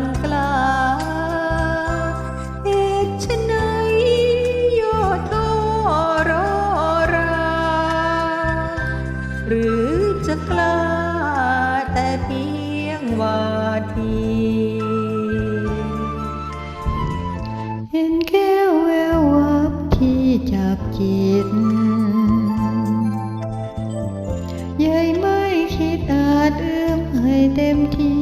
นกล้าเหตุไฉนย่อท้อรอรา หรือจะกล้าแต่เพียงวาที เห็นแก้วแวววับที่จับจิตยายไม่คิดอาจเอื้อมให้เต็มที่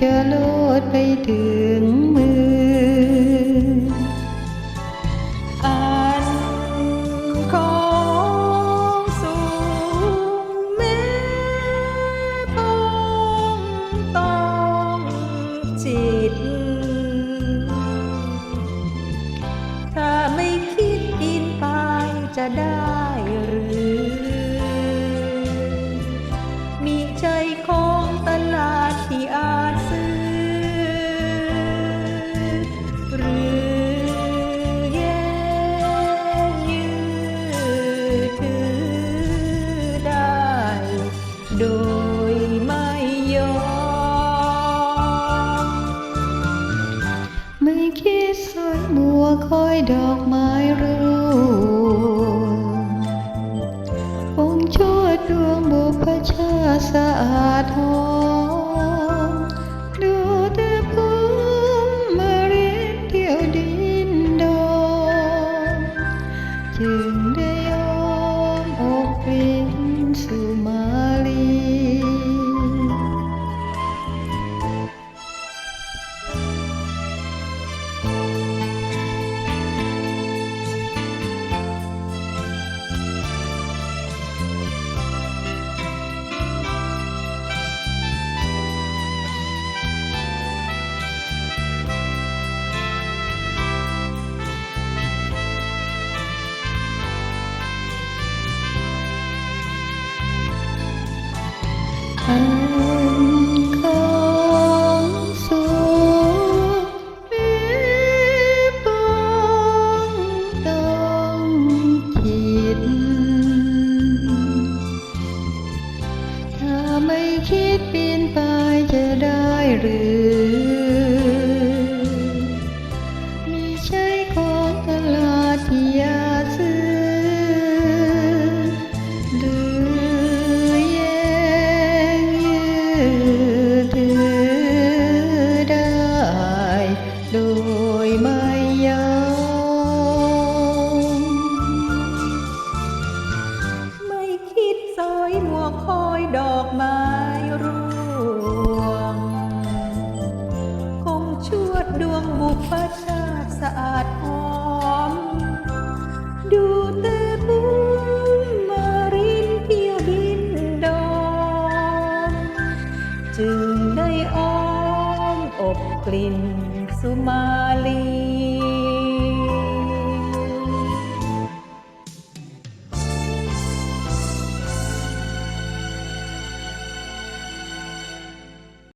จะโลดไปถึงมืออ่านของสูงแม่พงต้องจิต ถ้าไม่คิดกินไปจะได้ คอยดอกไม้รูองค์ชดดวงบุพชาสะอาดหอ ประชาติสะอาดหอม ดูแต่บุญมารินเที่ยวดินดอนจึงได้อ้อมอบกลิ่นสุมาลี